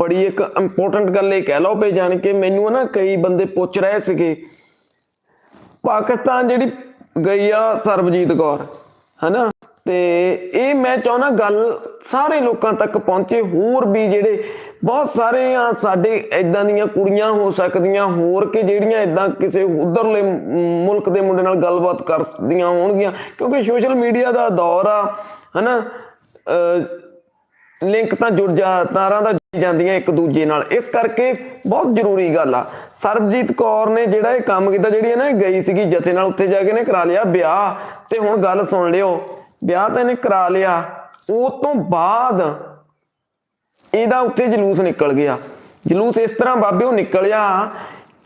ਬੜੀ ਇੱਕ ਇੰਪੋਰਟੈਂਟ ਗੱਲ ਇਹ ਕਹਿ ਲਓ ਵੀ ਜਾਣ ਕੇ ਮੈਨੂੰ ਨਾ ਕਈ ਬੰਦੇ ਪੁੱਛ ਰਹੇ ਸੀਗੇ। ਪਾਕਿਸਤਾਨ ਜਿਹੜੀ ਗਈ ਆ ਸਰਬਜੀਤ ਕੌਰ, ਹਨਾ? ਤੇ ਇਹ ਮੈਂ ਚਾਹੁੰਦਾ ਗੱਲ ਸਾਰੇ ਲੋਕਾਂ ਤੱਕ ਪਹੁੰਚੇ, ਹੋਰ ਵੀ ਜਿਹੜੇ ਬਹੁਤ ਸਾਰੇ ਆ ਸਾਡੇ ਇਦਾਂ ਦੀਆਂ ਕੁੜੀਆਂ ਹੋ ਸਕਦੀਆਂ, ਹੋਰ ਕਿ ਜਿਹੜੀਆਂ ਇਦਾਂ ਕਿਸੇ ਉਧਰਲੇ ਮੁਲਕ ਦੇ ਮੁੰਡੇ ਨਾਲ ਗੱਲਬਾਤ ਕਰਦੀਆਂ ਹੋਣਗੀਆਂ। ਕਿਉਂਕਿ ਸੋਸ਼ਲ ਮੀਡੀਆ ਦਾ ਦੌਰ ਆ, ਹਨਾ? ਅਹ ਲਿੰਕ ਤਾਂ ਜੁੜ ਜਾ, ਤਾਰਾਂ ਦਾ ਜਾਂਦੀਆਂ ਇੱਕ ਦੂਜੇ ਨਾਲ। ਇਸ ਕਰਕੇ ਬਹੁਤ ਜ਼ਰੂਰੀ ਗੱਲ ਆ। ਸਰਬਜੀਤ ਕੌਰ ਨੇ ਜਿਹੜਾ ਇਹ ਕੰਮ ਕੀਤਾ, ਜਿਹੜੀ ਹੈ ਗਈ ਸੀਗੀ ਜਥੇ ਨਾਲ, ਉੱਥੇ ਜਾ ਕੇ ਨੇ ਕਰਾ ਲਿਆ ਵਿਆਹ। ਤੇ ਹੁਣ ਗੱਲ ਸੁਣ ਲਿਓ, ਵਿਆਹ ਤਾਂ ਇਹਨੇ ਕਰਾ ਲਿਆ। ਉਹ ਤੋਂ ਬਾਅਦ ਇਹਦਾ ਉੱਥੇ ਜਲੂਸ ਨਿਕਲ ਗਿਆ। ਜਲੂਸ ਇਸ ਤਰ੍ਹਾਂ ਬਾਬੇ, ਉਹ ਨਿਕਲਿਆ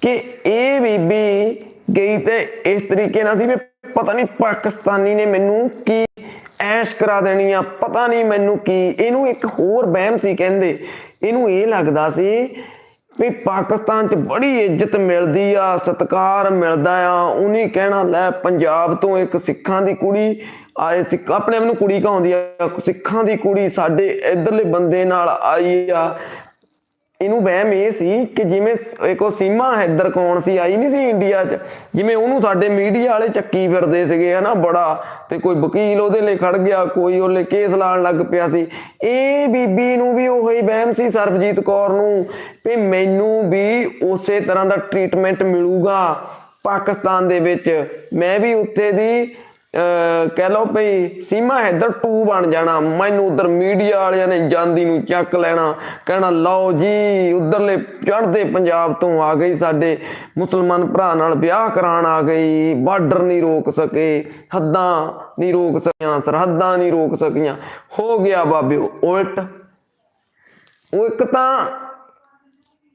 ਕਿ ਇਹ ਬੀਬੀ ਗਈ ਤੇ ਇਸ ਤਰੀਕੇ ਨਾਲ ਸੀ ਵੀ ਪਤਾ ਨਹੀਂ ਪਾਕਿਸਤਾਨੀ ਨੇ ਮੈਨੂੰ ਕੀ ਐਸ਼ ਕਰਾ ਦੇਣੀ ਆ, ਪਤਾ ਨਹੀਂ ਮੈਨੂੰ ਕੀ। ਇਹਨੂੰ ਇੱਕ ਹੋਰ ਵਹਿਮ ਸੀ ਕਹਿੰਦੇ। ਇਹਨੂੰ ਇਹ ਲੱਗਦਾ ਸੀ ਵੀ ਪਾਕਿਸਤਾਨ 'ਚ ਬੜੀ ਇੱਜ਼ਤ ਮਿਲਦੀ ਆ, ਸਤਿਕਾਰ ਮਿਲਦਾ ਆ। ਉਹਨੇ ਕਹਿਣਾ, ਲੈ ਪੰਜਾਬ ਤੋਂ ਇੱਕ ਸਿੱਖਾਂ ਦੀ ਕੁੜੀ ਆਏ ਸਿੱਖ, ਆਪਣੇ ਆਪ ਨੂੰ ਕੁੜੀ ਕਹਾਉਂਦੀ ਆ, ਸਿੱਖਾਂ ਦੀ ਕੁੜੀ ਸਾਡੇ ਇਧਰਲੇ ਬੰਦੇ ਨਾਲ ਆਈ ਆ। ਇਹਨੂੰ ਵਹਿਮ ਇਹ ਸੀ ਕਿ ਜਿਵੇਂ ਇੱਕ ਉਹ ਸੀਮਾ ਹੈਦਰ ਕੌਣ ਸੀ, ਆਈ ਨਹੀਂ ਸੀ ਇੰਡੀਆ 'ਚ। ਜਿਵੇਂ ਉਹਨੂੰ ਸਾਡੇ ਮੀਡੀਆ ਵਾਲੇ ਚੱਕੀ ਫਿਰਦੇ ਸੀਗੇ, ਹਨਾ, ਬੜਾ। ਤੇ ਕੋਈ ਵਕੀਲ ਉਹਦੇ ਲਈ ਖੜ ਗਿਆ, ਕੋਈ ਉਹਲੇ ਕੇਸ ਲਾਣ ਲੱਗ ਪਿਆ ਸੀ। ਇਹ ਬੀਬੀ ਨੂੰ ਵੀ ਉਹੀ ਵਹਿਮ ਸੀ ਸਰਬਜੀਤ ਕੌਰ ਨੂੰ ਵੀ ਮੈਨੂੰ ਵੀ ਉਸੇ ਤਰ੍ਹਾਂ ਦਾ ਟ੍ਰੀਟਮੈਂਟ ਮਿਲੂਗਾ ਪਾਕਿਸਤਾਨ ਦੇ ਵਿੱਚ। ਮੈਂ ਵੀ ਉੱਥੇ ਦੀ ਕਹਿ ਲਓ ਭਈ ਸੀਮਾ ਹੈਦਰ 2 ਬਣ ਜਾਣਾ, ਮੈਨੂੰ ਉਧਰ ਮੀਡੀਆ ਵਾਲਿਆਂ ਨੇ ਜਾਂਦੀ ਨੂੰ ਚੱਕ ਲੈਣਾ, ਕਹਿਣਾ ਲਓ ਜੀ, ਉਧਰਲੇ ਚੜ੍ਹਦੇ ਪੰਜਾਬ ਤੋਂ ਆ ਗਈ ਸਾਡੇ ਮੁਸਲਮਾਨ ਭਰਾ ਨਾਲ ਵਿਆਹ ਕਰਾਉਣ ਆ ਗਈ ਬਾਰਡਰ ਨਹੀਂ ਰੋਕ ਸਕੇ, ਹੱਦਾਂ ਨਹੀਂ ਰੋਕ ਸਕੀਆਂ, ਸਰਹੱਦਾਂ ਨਹੀਂ ਰੋਕ ਸਕੀਆਂ, ਹੋ ਗਿਆ ਬਾਬਿਓ ਉਲਟ। ਉਹ ਇੱਕ ਤਾਂ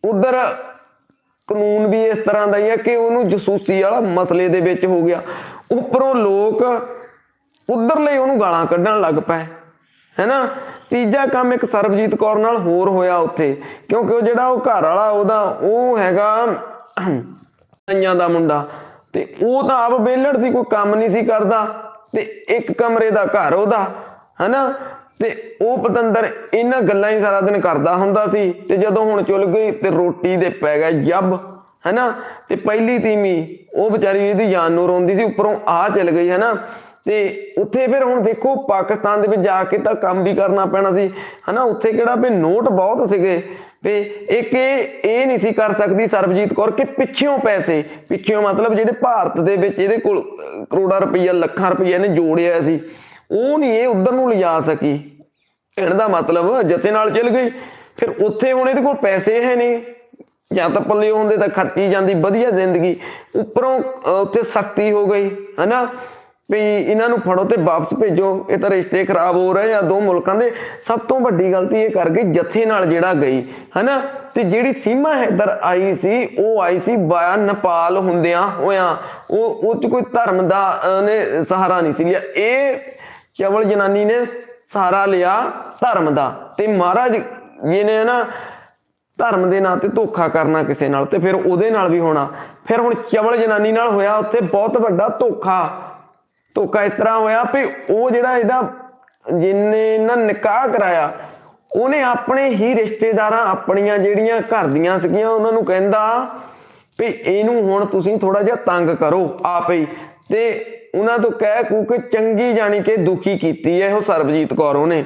ਉਧਰ ਕਾਨੂੰਨ ਵੀ ਇਸ ਤਰ੍ਹਾਂ ਦਾ ਹੀ ਹੈ ਕਿ ਉਹਨੂੰ ਜਸੂਸੀ ਵਾਲਾ ਮਸਲੇ ਦੇ ਵਿੱਚ ਹੋ ਗਿਆ। ਉੱਪਰੋਂ ਲੋਕ ਉਧਰਲੇ ਉਹਨੂੰ ਗਾਲਾਂ ਕੱਢਣ ਲੱਗ ਪਏ। ਹੈਨਾ? ਤੀਜਾ ਕੰਮ ਇੱਕ ਸਰਬਜੀਤ ਕੌਰ ਨਾਲ ਹੋਰ ਹੋਇਆ ਉੱਥੇ, ਕਿਉਂਕਿ ਉਹ ਜਿਹੜਾ ਉਹ ਘਰ ਵਾਲਾ ਉਹਦਾ, ਉਹ ਹੈਗਾ ਕਈਆਂ ਦਾ ਮੁੰਡਾ। ਤੇ ਉਹ ਤਾਂ ਆਪ ਬੇਲੜ ਸੀ, ਕੋਈ ਕੰਮ ਨਹੀਂ ਸੀ ਕਰਦਾ। ਤੇ ਇੱਕ ਕਮਰੇ ਦਾ ਘਰ ਉਹਦਾ, ਹੈਨਾ? ਤੇ ਉਹ ਪਤੰਦਰ ਇਹਨਾਂ ਗੱਲਾਂ ਹੀ ਸਾਰਾ ਦਿਨ ਕਰਦਾ ਹੁੰਦਾ ਸੀ। ਤੇ ਜਦੋਂ ਹੁਣ ਚੁੱਲ ਗਈ ਤੇ ਰੋਟੀ ਦੇ ਪੈ ਗਿਆ ਜੱਬ। ਹੈਨਾ? ਤੇ ਪਹਿਲੀ ਤੀਵੀਂ ਉਹ ਵਿਚਾਰੀ ਇਹਦੀ ਜਾਨ ਨੂੰ ਰੋਂਦੀ ਸੀ ਉੱਪਰੋਂ ਆ ਚਲ ਗਈ ਹੈਨਾ? ਤੇ ਉੱਥੇ ਫਿਰ ਹੁਣ ਦੇਖੋ ਪਾਕਿਸਤਾਨ ਦੇ ਵਿੱਚ ਜਾ ਕੇ ਤਾਂ ਕੰਮ ਵੀ ਕਰਨਾ ਪੈਣਾ ਸੀ ਹਨਾ? ਉੱਥੇ ਕਿਹੜਾ ਵੀ ਨੋਟ ਬਹੁਤ ਸੀਗੇ। ਤੇ ਇੱਕ ਇਹ ਨਹੀਂ ਸੀ ਕਰ ਸਕਦੀ ਸਰਬਜੀਤ ਕੌਰ ਕਿ ਪਿੱਛਿਓਂ ਪੈਸੇ ਪਿੱਛਿਓਂ ਮਤਲਬ ਜਿਹੜੇ ਭਾਰਤ ਦੇ ਵਿੱਚ ਇਹਦੇ ਕੋਲ ਅਹ, ਕਰੋੜਾਂ ਰੁਪਈਆ ਲੱਖਾਂ ਰੁਪਈਆ ਇਹਨੇ ਜੋੜਿਆ ਸੀ। ਉਹ ਨਹੀਂ ਇਹ ਉਧਰ ਨੂੰ ਲਿਜਾ ਸਕੀ। ਕਹਿਣ ਦਾ ਮਤਲਬ ਜਥੇ ਨਾਲ ਚਲ ਗਈ। ਫਿਰ ਉੱਥੇ ਹੁਣ ਇਹਦੇ ਕੋਲ ਪੈਸੇ ਹੈ ਨਹੀਂ। ਜਾਂ ਤਾਂ ਪੱਲੇ ਹੁੰਦੇ ਤਾਂ ਖਰਚੀ ਜਾਂਦੀ ਵਧੀਆ ਜ਼ਿੰਦਗੀ। ਉੱਪਰੋਂ ਅਹ, ਸਖਤੀ ਹੋ ਗਈ ਹਨਾ? ਵੀ ਇਹਨਾਂ ਨੂੰ ਫੜੋ ਤੇ ਵਾਪਸ ਭੇਜੋ ਇਹ ਤਾਂ ਰਿਸ਼ਤੇ ਖਰਾਬ ਹੋ ਰਹੇ ਆ ਦੋ ਮੁਲਕਾਂ ਦੇ। ਸਭ ਤੋਂ ਵੱਡੀ ਗਲਤੀ ਇਹ ਕਰ ਗਈ ਜਥੇ ਨਾਲ ਜਿਹੜਾ ਗਈ ਹਨਾ? ਤੇ ਜਿਹੜੀ ਸੀਮਾ ਹੈਦਰ ਆਈ ਸੀ ਉਹ ਆਈ ਸੀ ਬਾਇਆ ਨੇਪਾਲ ਹੁੰਦਿਆਂ ਹੋਇਆਂ। ਉਹ ਉਹ ਚ ਕੋਈ ਧਰਮ ਦਾ ਉਹਨੇ ਸਹਾਰਾ ਨਹੀਂ ਸੀ ਲਿਆ। ਇਹ ਚਵਲ ਜਨਾਨੀ ਨੇ ਸਹਾਰਾ ਲਿਆ ਧਰਮ ਦਾ। ਤੇ ਮਹਾਰਾਜ ਜੀ ਨੇ ਨਾ ਧਰਮ ਦੇ ਨਾਂ ਤੇ ਧੋਖਾ ਕਰਨਾ ਕਿਸੇ ਨਾਲ ਤੇ ਫਿਰ ਉਹਦੇ ਨਾਲ ਵੀ ਹੋਣਾ। ਫਿਰ ਹੁਣ ਚਵਲ ਜਨਾਨੀ ਨਾਲ ਹੋਇਆ ਉੱਥੇ ਬਹੁਤ ਵੱਡਾ ਧੋਖਾ। ਧੋਖਾ ਇਸ ਤਰ੍ਹਾਂ ਹੋਇਆ ਵੀ ਉਹ ਜਿਹੜਾ ਇਹਦਾ ਜਿੰਨੇ ਇਹਨਾਂ ਨਿਕਾਹ ਕਰਾਇਆ, ਉਹਨੇ ਆਪਣੇ ਹੀ ਰਿਸ਼ਤੇਦਾਰਾਂ ਆਪਣੀਆਂ ਜਿਹੜੀਆਂ ਘਰ ਦੀਆਂ ਸੀਗੀਆਂ, ਉਹਨਾਂ ਨੂੰ ਕਹਿੰਦਾ ਵੀ ਇਹਨੂੰ ਹੁਣ ਤੁਸੀਂ ਥੋੜਾ ਜਿਹਾ ਤੰਗ ਕਰੋ ਆਪੇ ਹੀ। ਤੇ ਉਹਨਾਂ ਤੋਂ ਕਹਿ ਕੂ ਕੇ ਚੰਗੀ ਜਾਣੀ ਕਿ ਦੁਖੀ ਕੀਤੀ ਹੈ ਉਹ ਸਰਬਜੀਤ ਕੌਰ ਉਹਨੇ।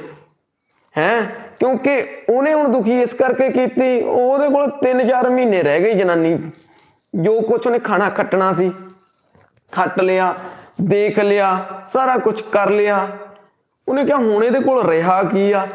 ਹੈ? ਕਿਉਂਕਿ ਉਹਨੇ ਹੁਣ ਦੁਖੀ ਇਸ ਕਰਕੇ ਕੀਤੀ, ਉਹਦੇ ਕੋਲ 3-4 ਮਹੀਨੇ ਰਹਿ ਗਏ ਜਨਾਨੀ। ਜੋ ਕੁਝ ਉਹਨੇ ਖਾਣਾ ਖੱਟਣਾ ਸੀ, ਖੱਟ ਲਿਆ, ਦੇਖ ਲਿਆ, ਸਾਰਾ ਕੁਝ ਕਰ ਲਿਆ। ਉਹਨੇ ਕਿਹਾ, ਹੁਣ ਇਹਦੇ ਕੋਲ ਰਿਹਾ ਕੀ ਆ?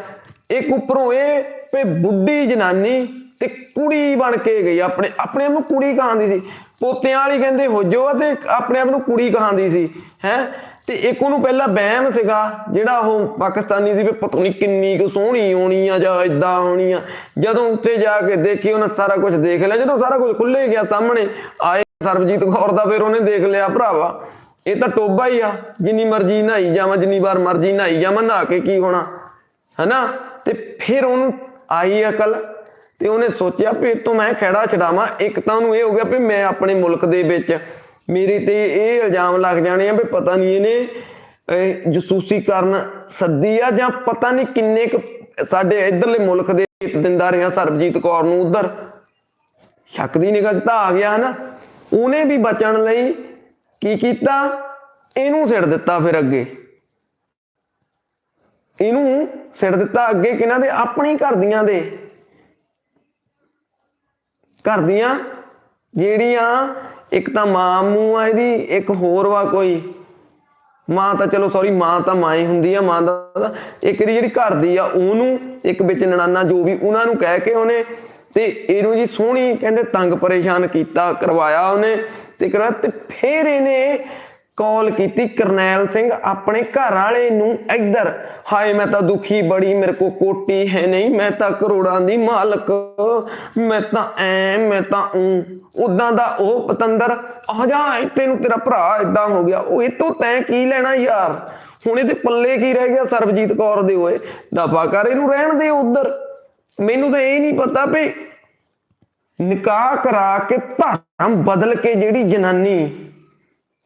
ਇੱਕ ਉੱਪਰੋਂ ਇਹ ਵੀ ਬੁੱਢੀ ਜਨਾਨੀ ਤੇ ਕੁੜੀ ਬਣ ਕੇ ਗਈ। ਆਪਣੇ ਆਪਣੇ ਆਪ ਨੂੰ ਕੁੜੀ ਕਹਾਂਦੀ ਸੀ। ਪੋਤਿਆਂ ਵਾਲੀ ਕਹਿੰਦੇ, ਹੋ ਜੋ ਤੇ ਆਪਣੇ ਆਪ ਨੂੰ ਕੁੜੀ ਕਹਾਂਦੀ ਸੀ। ਹੈ? ਤੇ ਇੱਕ ਉਹਨੂੰ ਪਹਿਲਾਂ ਵਹਿਮ ਸੀਗਾ, ਜਿਹੜਾ ਉਹ ਪਾਕਿਸਤਾਨੀ ਸੀ ਵੀ ਪਤਾ ਨਹੀਂ ਕਿੰਨੀ ਕੁ ਸੋਹਣੀ ਹੋਣੀ ਆ ਜਾਂ ਇਦਾਂ ਹੋਣੀ ਆ। ਜਦੋਂ ਉੱਤੇ ਜਾ ਕੇ ਦੇਖੀ, ਉਹਨੇ ਸਾਰਾ ਕੁਝ ਦੇਖ ਲਿਆ। ਜਦੋਂ ਸਾਰਾ ਕੁਝ ਖੁੱਲੇ ਗਿਆ ਸਾਹਮਣੇ, ਆਏ ਸਰਬਜੀਤ ਕੌਰ ਦਾ ਫਿਰ ਉਹਨੇ ਦੇਖ ਲਿਆ ਭਰਾਵਾ। ਇਹ ਤਾਂ ਟੋਬਾ ਹੀ ਆ, ਜਿੰਨੀ ਮਰਜ਼ੀ ਨਹਾਈ ਜਾਵਾਂ, ਜਿੰਨੀ ਵਾਰ ਮਰਜ਼ੀ ਨਹਾਈ ਜਾਵਾਂ, ਨਹਾ ਕੇ ਕੀ ਹੋਣਾ, ਹਨਾ? ਤੇ ਫਿਰ ਉਹਨੂੰ ਆਈ ਅਕਲ ਤੇ ਉਹਨੇ ਸੋਚਿਆ ਵੀ ਇਹ ਤੋਂ ਮੈਂ ਖੜਾ ਛਡਾਵਾਂ। ਇੱਕ ਤਾਂ ਉਹਨੂੰ ਇਹ ਹੋ ਗਿਆ ਵੀ ਮੈਂ ਆਪਣੇ ਮੁਲਕ ਦੇ ਵਿੱਚ ਮੇਰੇ ਤੇ ਇਹ ਇਲਜ਼ਾਮ ਲੱਗ ਜਾਣੇ ਆ ਵੀ ਪਤਾ ਨਹੀਂ ਇਹਨੇ ਜਸੂਸੀ ਕਰਨ ਸੱਦੀ ਆ ਜਾਂ ਪਤਾ ਨਹੀਂ ਕਿੰਨੇ ਕੁ ਸਾਡੇ ਇਧਰਲੇ ਮੁਲਕ ਦੇ ਦਿੰਦਾ ਰਿਹਾ ਸਰਬਜੀਤ ਕੌਰ ਨੂੰ ਉਧਰ। ਸ਼ੱਕ ਦੀ ਨਿਗਾਹ ਤਾਂ ਆ ਗਿਆ ਨਾ ਉਹਨੇ ਵੀ ਬਚਣ ਲਈ ਕੀ ਕੀਤਾ? ਇਹਨੂੰ ਸਿੜ ਦਿੱਤਾ ਫਿਰ ਅੱਗੇ। ਇਹਨੂੰ ਸਿੜ ਦਿੱਤਾ ਅੱਗੇ ਕਿਹਨਾਂ ਦੇ ਆਪਣੀ ਘਰ ਦੀਆਂ ਦੇ। ਘਰ ਦੀਆਂ ਜਿਹੜੀਆਂ ਇੱਕ ਤਾਂ ਮਾਂ ਮੂੰਹ ਆ ਇਹਦੀ, ਇੱਕ ਹੋਰ ਵਾ ਕੋਈ। ਮਾਂ ਤਾਂ ਚਲੋ ਸੌਰੀ ਮਾਂ ਤਾਂ ਮਾਂ ਹੀ ਹੁੰਦੀ ਆ, ਮਾਂ ਦਾ ਇੱਕ ਦੀ ਜਿਹੜੀ ਘਰ ਦੀ ਆ, ਉਹਨੂੰ ਇੱਕ ਵਿੱਚ ਨਨਾਨਾ ਜੋ ਵੀ ਉਹਨਾਂ ਨੂੰ ਕਹਿ ਕੇ ਉਹਨੇ ਤੇ ਇਹਨੂੰ ਜੀ ਸੋਹਣੀ ਕਹਿੰਦੇ ਤੰਗ ਪਰੇਸ਼ਾਨ ਕੀਤਾ, ਕਰਵਾਇਆ ਉਹਨੇ ਤੇ ਕਰਾ ਤੇ ਫੇਰ ਇਹਨੇ ਕਾਲ ਕੀਤੀ ਕਰਨੈਲ ਸਿੰਘ ਆਪਣੇ ਘਰ ਵਾਲੇ ਨੂੰ ਇੱਧਰ। ਹਾਏ, ਮੈਂ ਤਾਂ ਦੁਖੀ ਬੜੀ, ਮੇਰੇ ਕੋ ਕੋਟੀ ਹੈ ਨਹੀਂ, ਮੈਂ ਤਾਂ ਕਰੋੜਾਂ ਦੀ ਮਾਲਕ। ਮੈਂ ਤਾਂ ਐ, ਮੈਂ ਤਾਂ ਉ। ਉਦਾਂ ਦਾ ਉਹ ਪਤੰਦਰ, ਆ ਜਾ, ਤੈਨੂੰ ਤੇਰਾ ਭਰਾ ਇਦਾਂ ਹੋ ਗਿਆ। ਉਹ ਇਹ ਤੋਂ ਤੈਂ ਕੀ ਲੈਣਾ ਯਾਰ? ਹੁਣ ਇਹਦੇ ਪੱਲੇ ਕੀ ਰਹਿ ਗਿਆ ਸਰਬਜੀਤ ਕੌਰ ਦੇ ਓਏ ਦਫਾ ਕਰ ਇਹਨੂੰ ਰਹਿਣ ਦੇ ਉਧਰ। ਮੈਨੂੰ ਤਾਂ ਇਹ ਨਹੀਂ ਪਤਾ ਵੀ ਨਿਕਾਹ ਕਰਾ ਕੇ ਧਰਮ ਬਦਲ ਕੇ ਜਿਹੜੀ ਜਨਾਨੀ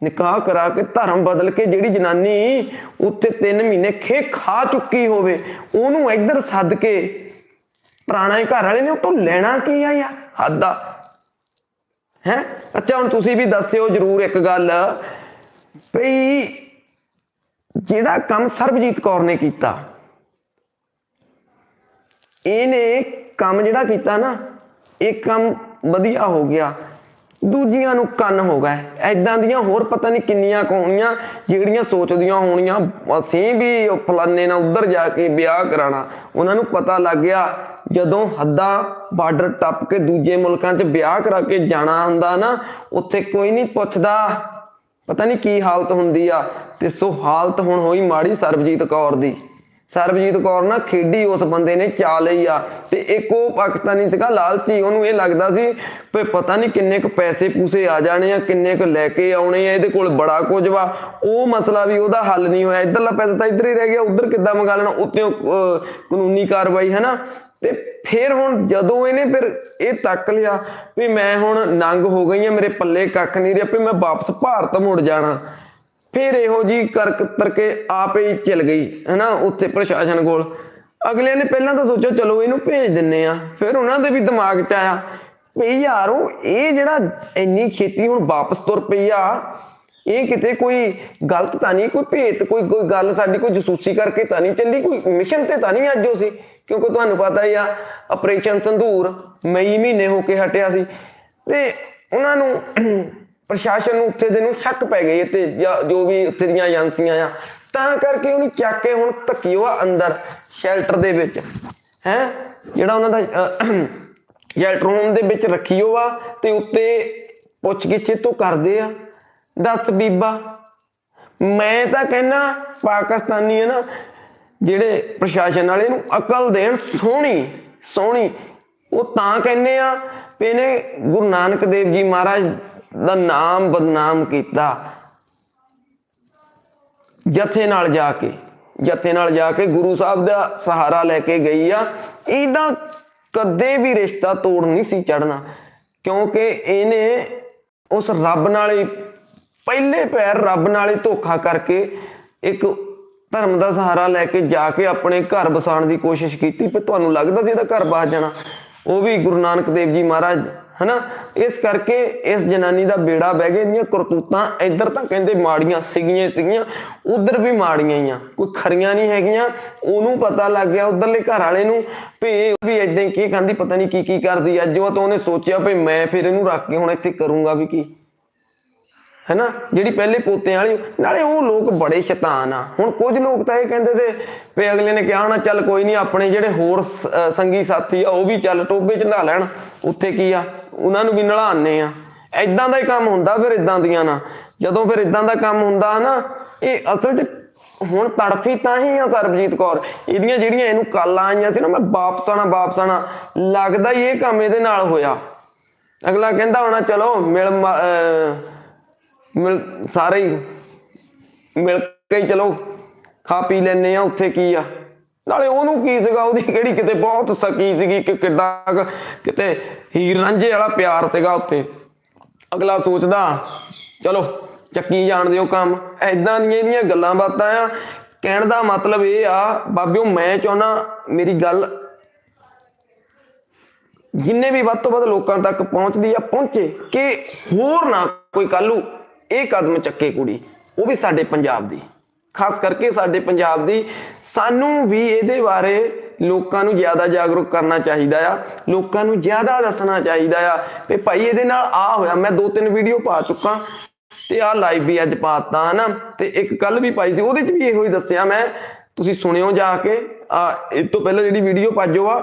ਨਿਕਾਹ ਕਰਾ ਕੇ ਧਰਮ ਬਦਲ ਕੇ ਜਿਹੜੀ ਜਨਾਨੀ ਉੱਤੇ 3 ਮਹੀਨੇ ਖੇ ਖਾ ਚੁੱਕੀ ਹੋਵੇ, ਉਹਨੂੰ ਇੱਧਰ ਸੱਦ ਕੇ ਪੁਰਾਣਾ ਹੀ ਘਰ ਵਾਲੇ ਨੇ ਉਹ ਤੋਂ ਲੈਣਾ ਕੀ ਆ ਯਾਰ? ਹੱਦ ਹੈ? ਅੱਛਾ, ਹੁਣ ਤੁਸੀਂ ਵੀ ਦੱਸਿਓ ਜਰੂਰ ਇੱਕ ਗੱਲ। ਭਈ ਜਿਹੜਾ ਕੰਮ ਸਰਬਜੀਤ ਕੌਰ ਨੇ ਕੀਤਾ, ਇਹਨੇ ਕੰਮ ਜਿਹੜਾ ਕੀਤਾ ਨਾ, ਇਹ ਕੰਮ ਵਧੀਆ ਹੋ ਗਿਆ। ਦੂਜੀਆਂ ਨੂੰ ਕੰਨ ਹੋ ਗਏ। ਐਦਾਂ ਦੀਆਂ ਹੋਰ ਪਤਾ ਨਹੀਂ ਕਿੰਨੀਆਂ ਕਹਾਣੀਆਂ ਜਿਹੜੀਆਂ ਸੋਚਦੀਆਂ ਹੋਣੀਆਂ। ਅਸੀਂ ਵੀ ਉਹ ਫਲਾਨੇ ਨਾਲ ਉੱਧਰ ਜਾ ਕੇ ਵਿਆਹ ਕਰਾਣਾ ਉਹਨਾਂ ਨੂੰ ਪਤਾ ਲੱਗ ਗਿਆ, ਜਦੋਂ ਹੱਦਾਂ ਬਾਰਡਰ ਟੱਪ ਕੇ ਦੂਜੇ ਮੁਲਕਾਂ 'ਚ ਵਿਆਹ ਕਰਾ ਕੇ ਜਾਣਾ ਹੁੰਦਾ ਨਾ, ਉੱਥੇ ਕੋਈ ਨਹੀਂ ਪੁੱਛਦਾ। ਪਤਾ ਨਹੀਂ ਕੀ ਹਾਲਤ ਹੁੰਦੀ ਆ। ਤੇ ਸੋ ਹਾਲਤ ਹੁਣ ਹੋਈ ਮਾੜੀ ਸਰਬਜੀਤ ਕੌਰ ਦੀ। ਸਰਬਜੀਤ ਕੌਰ ਨਾ ਖੇਡੀ ਉਸ ਬੰਦੇ ਨੇ ਚਾ ਲਈ ਆ। ਤੇ ਇੱਕ ਉਹ ਪਾਕਿਸਤਾਨੀ ਸੀਗਾ, ਲਾਲਚੀ, ਉਹਨੂੰ ਇਹ ਲੱਗਦਾ ਸੀ ਵੀ ਪਤਾ ਨਹੀਂ ਕਿੰਨੇ ਕੁ ਪੈਸੇ ਪੂਸੇ ਆ ਜਾਣੇ ਆ, ਕਿੰਨੇ ਕੁ ਲੈ ਕੇ ਆਉਣੇ ਆ, ਇਹਦੇ ਕੋਲ ਬੜਾ ਕੁਝ ਵਾ। ਉਹ ਮਸਲਾ ਵੀ ਉਹਦਾ ਹੱਲ ਨਹੀਂ ਹੋਇਆ। ਇਧਰਲਾ ਪੈਸਾ ਤਾਂ ਇੱਧਰ ਹੀ ਰਹਿ ਗਿਆ, ਉਧਰ ਕਿੱਦਾਂ ਮੰਗਾ ਲੈਣਾ, ਉੱਤੇ ਕਾਨੂੰਨੀ ਕਾਰਵਾਈ ਹੈ ਨਾ ਤੇ ਫਿਰ ਹੁਣ ਜਦੋਂ ਇਹਨੇ ਫਿਰ ਇਹ ਤੱਕ ਲਿਆ ਵੀ ਮੈਂ ਹੁਣ ਨੰਗ ਹੋ ਗਈ ਆ, ਮੇਰੇ ਪੱਲੇ ਕੱਖ ਨਹੀਂ ਰਿਹਾ, ਵੀ ਮੈਂ ਵਾਪਸ ਭਾਰਤ ਮੁੜ ਜਾਣਾ। ਫਿਰ ਇਹੋ ਜੀ ਕਰ ਕਰ ਆਪੇ ਹੀ ਚਲ ਗਈ, ਹੈਨਾ, ਉੱਥੇ ਪ੍ਰਸ਼ਾਸਨ ਕੋਲ। ਅਗਲੇ ਨੇ ਪਹਿਲਾਂ ਤਾਂ ਸੋਚਿਆ, ਚਲੋ ਇਹਨੂੰ ਭੇਜ ਦਿੰਨੇ ਆ। ਫਿਰ ਉਹਨਾਂ ਦੇ ਵੀ ਦਿਮਾਗ 'ਚ ਆਇਆ ਵੀ ਯਾਰੋ, ਇਹ ਜਿਹੜਾ ਇੰਨੀ ਛੇਤੀ ਹੁਣ ਵਾਪਸ ਤੁਰ ਪਈ ਆ, ਇਹ ਕਿਤੇ ਕੋਈ ਗਲਤ ਤਾਂ ਨਹੀਂ, ਕੋਈ ਭੇਤ, ਕੋਈ ਕੋਈ ਗੱਲ ਸਾਡੀ, ਕੋਈ ਜਸੂਸੀ ਕਰਕੇ ਤਾਂ ਨਹੀਂ ਚੱਲੀ, ਕੋਈ ਮਿਸ਼ਨ ਤੇ ਤਾਂ ਨਹੀਂ ਅੱਜ ਉਹ ਸੀ। ਕਿਉਂਕਿ ਤੁਹਾਨੂੰ ਪਤਾ ਹੀ ਆ ਆਪਰੇਸ਼ਨ ਸੰਧੂਰ ਮਈ ਮਹੀਨੇ ਹੋ ਕੇ ਹਟਿਆ ਸੀ। ਤੇ ਉਹਨਾਂ ਨੂੰ ਪ੍ਰਸ਼ਾਸਨ ਨੂੰ ਉੱਥੇ ਦੇ ਨੂੰ ਸ਼ੱਕ ਪੈ ਗਈ ਤੇ ਜੋ ਵੀ ਉੱਥੇ ਦੀਆਂ ਏਜੰਸੀਆਂ ਆ, ਤਾਂ ਕਰਕੇ ਉਹਨੂੰ ਚੱਕ ਕੇ ਹੁਣ ਧੱਕਿਓ ਆ ਅੰਦਰ ਸ਼ੈਲਟਰ ਦੇ ਵਿੱਚ, ਹੈ? ਜਿਹੜਾ ਉਹਨਾਂ ਦਾ ਸ਼ੈਲਟਰ ਰੂਮ ਦੇ ਵਿੱਚ ਰੱਖਿਓ ਆ ਤੇ ਉੱਤੇ ਪੁੱਛ ਗਿੱਛ ਤੋਂ ਕਰਦੇ ਆ। ਦੱਸ ਬੀਬਾ, ਮੈਂ ਤਾਂ ਕਹਿੰਨਾ ਪਾਕਿਸਤਾਨੀ ਹੈ ਨਾ, ਜਿਹੜੇ ਪ੍ਰਸ਼ਾਸਨ ਵਾਲੇ ਨੂੰ ਅਕਲ ਦੇਣ ਸੋਹਣੀ ਸੋਹਣੀ। ਉਹ ਤਾਂ ਕਹਿੰਦੇ ਆ ਵੀ ਇਹਨੇ ਗੁਰੂ ਨਾਨਕ ਦੇਵ ਜੀ ਮਹਾਰਾਜ ਦਾ ਨਾਮ ਬਦਨਾਮ ਕੀਤਾ। ਜਥੇ ਨਾਲ ਜਾ ਕੇ, ਜਥੇ ਨਾਲ ਜਾ ਕੇ ਗੁਰੂ ਸਾਹਿਬ ਦਾ ਸਹਾਰਾ ਲੈ ਕੇ ਗਈ ਆ। ਇਹਦਾ ਕਦੇ ਵੀ ਰਿਸ਼ਤਾ ਤੋੜ ਨਹੀਂ ਸੀ ਚੜਨਾ ਕਿਉਂਕਿ ਇਹਨੇ ਉਸ ਰੱਬ ਨਾਲ ਹੀ, ਪਹਿਲੇ ਪੈਰ ਰੱਬ ਨਾਲ ਹੀ ਧੋਖਾ ਕਰਕੇ ਇੱਕ ਧਰਮ ਦਾ ਸਹਾਰਾ ਲੈ ਕੇ ਜਾ ਕੇ ਆਪਣੇ ਘਰ ਬਸਾਉਣ ਦੀ ਕੋਸ਼ਿਸ਼ ਕੀਤੀ, ਪਰ ਤੁਹਾਨੂੰ ਲੱਗਦਾ ਸੀ ਇਹਦਾ ਘਰ ਬਾਜ ਜਾਣਾ? ਉਹ ਵੀ ਗੁਰੂ ਨਾਨਕ ਦੇਵ ਜੀ ਮਹਾਰਾਜ ਹਨਾ? ਇਸ ਕਰਕੇ ਇਸ ਜਨਾਨੀ ਦਾ ਬੇੜਾ ਬਹਿ ਗਿਆ ਇਹਦੀਆਂ ਕਰਤੂਤਾਂ ਇੱਧਰ ਤਾਂ ਕਹਿੰਦੇ ਮਾੜੀਆਂ ਸੀਗੀਆਂ ਹੀ ਸੀਗੀਆਂ, ਉਧਰ ਵੀ ਮਾੜੀਆਂ ਹੀ ਆ, ਕੋਈ ਖਰੀਆਂ ਨਹੀਂ ਹੈਗੀਆਂ, ਉਹਨੂੰ ਪਤਾ ਲੱਗ ਗਿਆ ਉਧਰਲੇ ਘਰ ਵਾਲੇ ਨੂੰ ਵੀ ਵੀ ਇਦਾਂ ਕੀ ਕਹਿੰਦੀ ਪਤਾ ਨਹੀਂ ਕੀ ਕੀ ਕਰਦੀ ਆ। ਜੋ ਤਾਂ ਉਹਨੇ ਸੋਚਿਆ ਵੀ ਮੈਂ ਫਿਰ ਇਹਨੂੰ ਰੱਖ ਕੇ ਹੁਣ ਇੱਥੇ ਕਰੂੰਗਾ ਵੀ ਕੀ। ਹੈਨਾ? ਜਿਹੜੀ ਪਹਿਲੇ ਪੋਤਿਆਂ ਵਾਲੀ, ਨਾਲੇ ਉਹ ਲੋਕ ਬੜੇ ਸ਼ੈਤਾਨ ਆ। ਹੁਣ ਕੁਝ ਲੋਕ ਤਾਂ ਇਹ ਕਹਿੰਦੇ ਤੇ ਵੀ ਅਗਲੇ ਨੇ ਕਿਹਾ ਨਾ ਚੱਲ ਕੋਈ ਨਹੀਂ, ਆਪਣੇ ਜਿਹੜੇ ਹੋਰ ਸੰਗੀ ਸਾਥੀ ਆ, ਉਹ ਵੀ ਚੱਲ ਟੋਬੇ ਚ ਨਹਾ ਲੈਣ। ਉੱਥੇ ਕੀ ਆ? ਉਹਨਾਂ ਨੂੰ ਵੀ ਨਲਾਉਂਦੇ ਆ ਐਦਾਂ ਦਾ ਹੀ ਕੰਮ ਹੁੰਦਾ ਫਿਰ ਇਦਾਂ ਦੀਆਂ ਨਾ। ਜਦੋਂ ਫਿਰ ਇਦਾਂ ਦਾ ਕੰਮ ਹੁੰਦਾ ਨਾ ਇਹ ਅਸਲ 'ਚ ਹੁਣ ਤੜਫੀ ਤਾਂ ਹੀ ਆ ਸਰਬਜੀਤ ਕੌਰ। ਇਹਦੀਆਂ ਜਿਹੜੀਆਂ ਇਹਨੂੰ ਕਾਲਾਂ ਆਈਆਂ ਸੀ ਨਾ, ਮੈਂ ਵਾਪਸ ਆਣਾ ਵਾਪਸ ਆਣਾ ਲੱਗਦਾ ਹੀ ਇਹ ਕੰਮ ਇਹਦੇ ਨਾਲ ਹੋਇਆ। ਅਗਲਾ ਕਹਿੰਦਾ ਹੋਣਾ, ਚਲੋ, ਮਿਲ ਮਿਲ, ਸਾਰੇ ਹੀ, ਮਿਲ ਕੇ ਚਲੋ, ਖਾ ਪੀ ਲੈਨੇ ਆ ਉੱਥੇ ਕੀ ਆ? ਨਾਲੇ ਉਹਨੂੰ ਕੀ ਸੀਗਾ? ਉਹਦੀ ਕਿਹੜੀ ਕਿਤੇ ਬਹੁਤ ਸਕੀ ਸੀਗੀ, ਕਿ ਕਿੱਡਾ ਕਿਤੇ ਹੀਰ ਰਾਂਝੇ ਵਾਲਾ ਪਿਆਰ ਸੀਗਾ ਉੱਥੇ। ਅਗਲਾ ਸੋਚਦਾ, ਚਲੋ, ਚੱਕੀ ਜਾਣ ਦਿਓ ਕੰਮ। ਐਦਾਂ ਦੀਆਂ ਇਹਦੀਆਂ ਗੱਲਾਂ ਬਾਤਾਂ ਆ। ਕਹਿਣ ਦਾ ਮਤਲਬ ਇਹ ਆ, ਬਾਬਿਓ, ਮੈਂ ਚਾਹੁੰਦਾ ਮੇਰੀ ਗੱਲ ਜਿੰਨੇ ਵੀ ਵੱਧ ਤੋਂ ਵੱਧ ਲੋਕਾਂ ਤੱਕ ਪਹੁੰਚਦੀ ਆ, ਪਹੁੰਚੇ। ਕਿ ਹੋਰ ਨਾ ਕੋਈ ਕੱਲੂ, ਇਹ ਕਦਮ ਚੱਕੇ ਕੁੜੀ, ਉਹ ਵੀ ਸਾਡੇ ਪੰਜਾਬ ਦੀ। ਖਾਸ ਕਰਕੇ ਸਾਡੇ ਪੰਜਾਬ ਦੀ, ਸਾਨੂੰ ਵੀ ਇਹਦੇ ਬਾਰੇ ਲੋਕਾਂ ਨੂੰ ਜ਼ਿਆਦਾ ਜਾਗਰੂਕ ਕਰਨਾ ਚਾਹੀਦਾ ਆ, ਲੋਕਾਂ ਨੂੰ ਜ਼ਿਆਦਾ ਦੱਸਣਾ ਚਾਹੀਦਾ ਆ ਵੀ ਭਾਈ ਇਹਦੇ ਨਾਲ ਆ ਹੋਇਆ, ਮੈਂ ਦੋ ਤਿੰਨ ਵੀਡੀਓ ਪਾ ਚੁੱਕਾ ਤੇ ਆ ਲਾਈਵ ਵੀ ਅੱਜ ਪਾਤਾ ਹਨਾ? ਤੇ ਇੱਕ ਕੱਲ ਵੀ ਪਾਈ ਸੀ, ਉਹਦੇ ਚ ਵੀ ਇਹੋ ਹੀ ਦੱਸਿਆ ਮੈਂ, ਤੁਸੀਂ ਸੁਣਿਓ ਜਾ ਕੇ, ਆ, ਇਹ ਤੋਂ ਪਹਿਲਾਂ ਜਿਹੜੀ ਵੀਡੀਓ ਪਾਜੋ ਆ,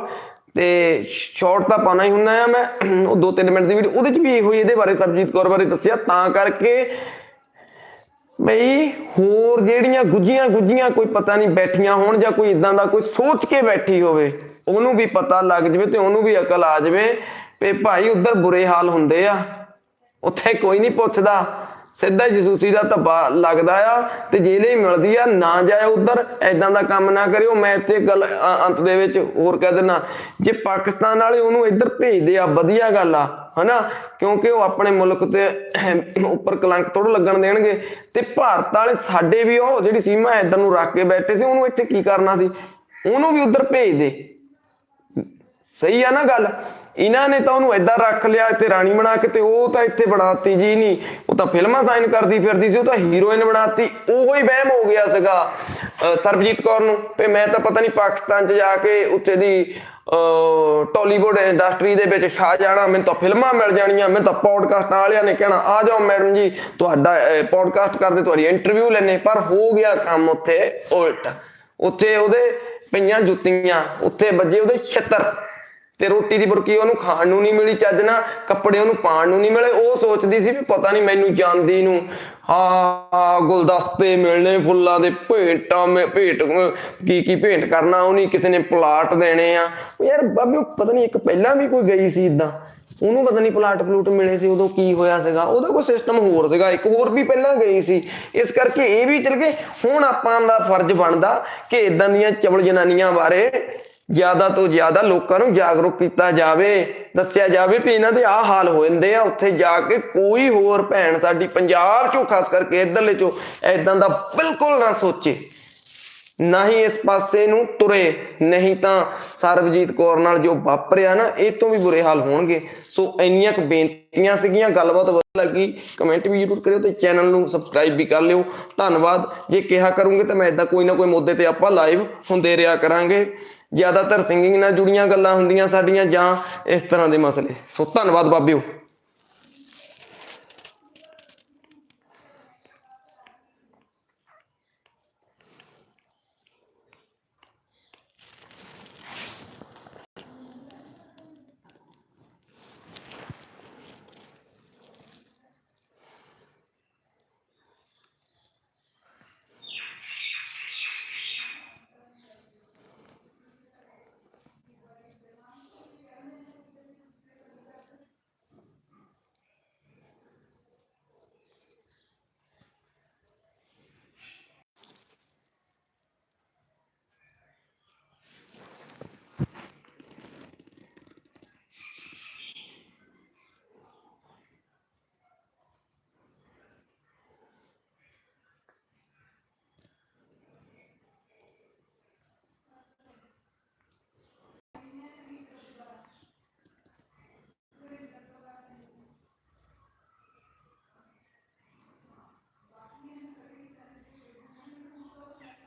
ਤੇ ਸ਼ਾਰਟ ਤਾਂ ਪਾਣਾ ਹੀ ਹੁੰਦਾ ਆ ਮੈਂ, ਉਹ 2-3 ਮਿੰਟ ਦੀ ਵੀਡੀਓ ਉਹਦੇ ਚ ਵੀ ਇਹੋ ਹੀ ਇਹਦੇ ਬਾਰੇ ਸਰਬਜੀਤ ਕੌਰ ਬਾਰੇ ਦੱਸਿਆ, ਤਾਂ ਕਰਕੇ ਬਈ ਹੋਰ ਜਿਹੜੀਆਂ ਗੁੱਜੀਆਂ ਗੁੱਜੀਆਂ ਕੋਈ ਪਤਾ ਨਹੀਂ ਬੈਠੀਆਂ ਹੋਣ ਜਾਂ ਕੋਈ ਇਦਾਂ ਦਾ ਕੋਈ ਸੋਚ ਕੇ ਬੈਠੀ ਹੋਵੇ, ਉਹਨੂੰ ਵੀ ਪਤਾ ਲੱਗ ਜਵੇ ਤੇ ਉਹਨੂੰ ਵੀ ਅਕਲ ਆ ਜਵੇ ਵੀ ਭਾਈ ਉਧਰ ਬੁਰੇ ਹਾਲ ਹੁੰਦੇ ਆ, ਉੱਥੇ ਕੋਈ ਨਹੀਂ ਪੁੱਛਦਾ। ਸਿੱਧਾ ਜਸੂਸੀ ਦਾ ਧੱਬਾ ਲੱਗਦਾ ਆ ਤੇ ਜੇਲੇ ਹੀ ਮਿਲਦੀ ਆ, ਨਾ ਜਾਏ ਉਧਰ ਐਦਾਂ ਦਾ ਕੰਮ ਨਾ ਕਰਿਓ। ਮੈਂ ਇੱਥੇ ਗੱਲ ਅੰਤ ਦੇ ਵਿੱਚ ਹੋਰ ਕਹਿ ਦਿੰਦਾ। ਜੇ ਪਾਕਿਸਤਾਨ ਵਾਲੇ ਉਹਨੂੰ ਇੱਧਰ ਭੇਜਦੇ ਆ, ਵਧੀਆ ਗੱਲ ਆ, ਹਨਾ? ਕਿਉਂਕਿ ਉਹ ਆਪਣੇ ਮੁਲਕ ਤੇ ਉੱਪਰ ਕਲੰਕ ਥੋੜਾ ਲੱਗਣ ਦੇਣਗੇ। ਤੇ ਭਾਰਤ ਵਾਲੇ ਸਾਡੇ ਵੀ ਉਹ, ਜਿਹੜੀ ਸੀਮਾ ਇੱਧਰ ਨੂੰ ਰੱਖ ਕੇ ਬੈਠੇ ਸੀ, ਉਹਨੂੰ ਇੱਥੇ ਕੀ ਕਰਨਾ ਸੀ? ਉਹਨੂੰ ਵੀ ਉੱਧਰ ਭੇਜ ਦੇ। ਸਹੀ ਆ ਨਾ ਗੱਲ? ਇਹਨਾਂ ਨੇ ਤਾਂ ਉਹਨੂੰ ਏਦਾਂ ਰੱਖ ਲਿਆ ਤੇ ਰਾਣੀ ਬਣਾ ਕੇ ਤੇ ਉਹ ਤਾਂ ਇੱਥੇ ਬਣਾਤੀ ਜੀ ਨਹੀਂ। ਉਹ ਤਾਂ ਫਿਲਮਾਂ ਸਾਈਨ ਕਰਦੀ ਫਿਰਦੀ ਸੀ, ਉਹ ਤਾਂ ਹੀਰੋਇਨ ਬਣਾਤੀ। ਉਹੋ ਹੀ ਵਹਿਮ ਹੋ ਗਿਆ ਸੀਗਾ ਸਰਬਜੀਤ ਕੌਰ ਨੂੰ। ਤੇ ਮੈਂ ਤਾਂ ਪਤਾ ਨਹੀਂ ਪਾਕਿਸਤਾਨ 'ਚ ਜਾ ਕੇ ਉੱਥੇ ਦੀ ਟਾਲੀਵੁੱਡ ਇੰਡਸਟਰੀ ਦੇ ਵਿੱਚ ਛਾ ਜਾਣਾ ਮੈਨੂੰ ਤਾਂ ਫਿਲਮਾਂ ਮਿਲ ਜਾਣੀਆਂ, ਮੈਨੂੰ ਤਾਂ ਪੌਡਕਾਸਟਾਂ ਵਾਲਿਆਂ ਨੇ ਕਹਿਣਾ, ਆ ਜਾਓ ਮੈਡਮ ਜੀ, ਤੁਹਾਡਾ ਪੌਡਕਾਸਟ ਕਰਦੇ, ਤੁਹਾਡੀ ਇੰਟਰਵਿਊ ਲੈਣੇ ਪਰ ਹੋ ਗਿਆ ਕੰਮ ਉੱਥੇ ਉਲਟ। ਉੱਥੇ ਉਹਦੇ ਪਈਆਂ ਜੁੱਤੀਆਂ, ਉੱਥੇ ਵੱਜੇ ਉਹਦੇ ਛਿੱਤਰ। ਤੇ ਰੋਟੀ ਦੀ ਬੁਰਕੀ ਉਹਨੂੰ ਖਾਣ ਨੂੰ ਨਹੀਂ ਮਿਲੀ ਚੱਜ ਨਾਲ, ਕੱਪੜੇ ਉਹਨੂੰ ਪਾਣ ਨੂੰ ਨਹੀਂ ਮਿਲੇ। ਉਹ ਸੋਚਦੀ ਸੀ ਵੀ ਪਤਾ ਨਹੀਂ ਮੈਨੂੰ ਜਾਂਦੀ ਨੂੰ। ਹਾਂ ਗੁਲਦਸਤੇ ਮਿਲਣੇ ਫੁੱਲਾਂ ਦੇ ਭੇਟਾਂ ਮੇ, ਭੇਟ, ਕੀ ਕੀ ਭੇਟ ਕਰਨਾ ਉਹਨੀ ਕਿਸੇ ਨੇ ਪਲਾਟ ਦੇਣੇ ਆ। ਯਾਰ ਬਾਬੇ ਪਤਾ ਨਹੀਂ ਇੱਕ ਪਹਿਲਾਂ ਵੀ ਕੋਈ ਗਈ ਸੀ ਇਦਾਂ। ਉਹਨੂੰ ਪਤਾ ਨਹੀਂ ਪਲਾਟ ਪਲੂਟ ਮਿਲੇ ਸੀ, ਉਦੋਂ ਕੀ ਹੋਇਆ ਸੀਗਾ। ਉਹਦਾ ਕੋਈ ਸਿਸਟਮ ਹੋਰ ਸੀਗਾ, ਇੱਕ ਹੋਰ ਵੀ ਪਹਿਲਾਂ ਗਈ ਸੀ। ਇਸ ਕਰਕੇ ਇਹ ਵੀ ਚਲ ਗਏ। ਹੁਣ ਆਪਾਂ ਦਾ ਫਰਜ਼ ਬਣਦਾ ਕਿ ਇਦਾਂ ਦੀਆਂ ਚਵਲ ਜਨਾਨੀਆਂ ਬਾਰੇ ਜ਼ਿਆਦਾ ਤੋਂ ਜ਼ਿਆਦਾ ਲੋਕਾਂ ਨੂੰ ਜਾਗਰੂਕ ਕੀਤਾ ਜਾਵੇ, ਦੱਸਿਆ ਜਾਵੇ ਵੀ ਇਹਨਾਂ ਦੇ ਆਹ ਹਾਲ ਹੋ ਜਾਂਦੇ ਆ, ਉੱਥੇ ਜਾ ਕੇ ਕੋਈ ਹੋਰ ਭੈਣ ਸਾਡੀ ਪੰਜਾਬ ਚੋਂ, ਖਾਸ ਕਰਕੇ ਇਧਰਲੇ ਚੋਂ ਐਦਾਂ ਦਾ ਬਿਲਕੁਲ ਨਾ ਸੋਚੇ। ਨਾ ਹੀ ਇਸ ਪਾਸੇ ਨੂੰ ਤੁਰੇ, ਨਹੀਂ ਤਾਂ ਸਰਬਜੀਤ ਕੌਰ ਨਾਲ ਜੋ ਵਾਪਰਿਆ ਨਾ, ਇਹ ਤੋਂ ਵੀ ਬੁਰੇ ਹਾਲ ਹੋਣਗੇ। ਸੋ ਇੰਨੀਆਂ ਕੁ ਬੇਨਤੀਆਂ ਸੀਗੀਆਂ, ਗੱਲਬਾਤ ਵਧੀਆ ਲੱਗੀ, ਕਮੈਂਟ ਵੀ ਜ਼ਰੂਰ ਕਰਿਓ ਤੇ ਚੈਨਲ ਨੂੰ ਸਬਸਕ੍ਰਾਈਬ ਵੀ ਕਰ ਲਿਓ। ਧੰਨਵਾਦ, ਜੇ ਕਿਹਾ ਕਰੂੰਗੇ ਤਾਂ ਮੈਂ ਇਦਾਂ ਕੋਈ ਨਾ ਕੋਈ ਮੁੱਦੇ ਤੇ ਆਪਾਂ ਲਾਈਵ ਹੁੰਦੇ ਰਿਹਾ ਕਰਾਂਗੇ। ਜ਼ਿਆਦਾਤਰ ਸਿੰਗਿੰਗ ਨਾਲ ਜੁੜੀਆਂ ਗੱਲਾਂ ਹੁੰਦੀਆਂ ਸਾਡੀਆਂ ਜਾਂ ਇਸ ਤਰ੍ਹਾਂ ਦੇ ਮਸਲੇ। ਸੋ ਧੰਨਵਾਦ ਬਾਬਿਓ।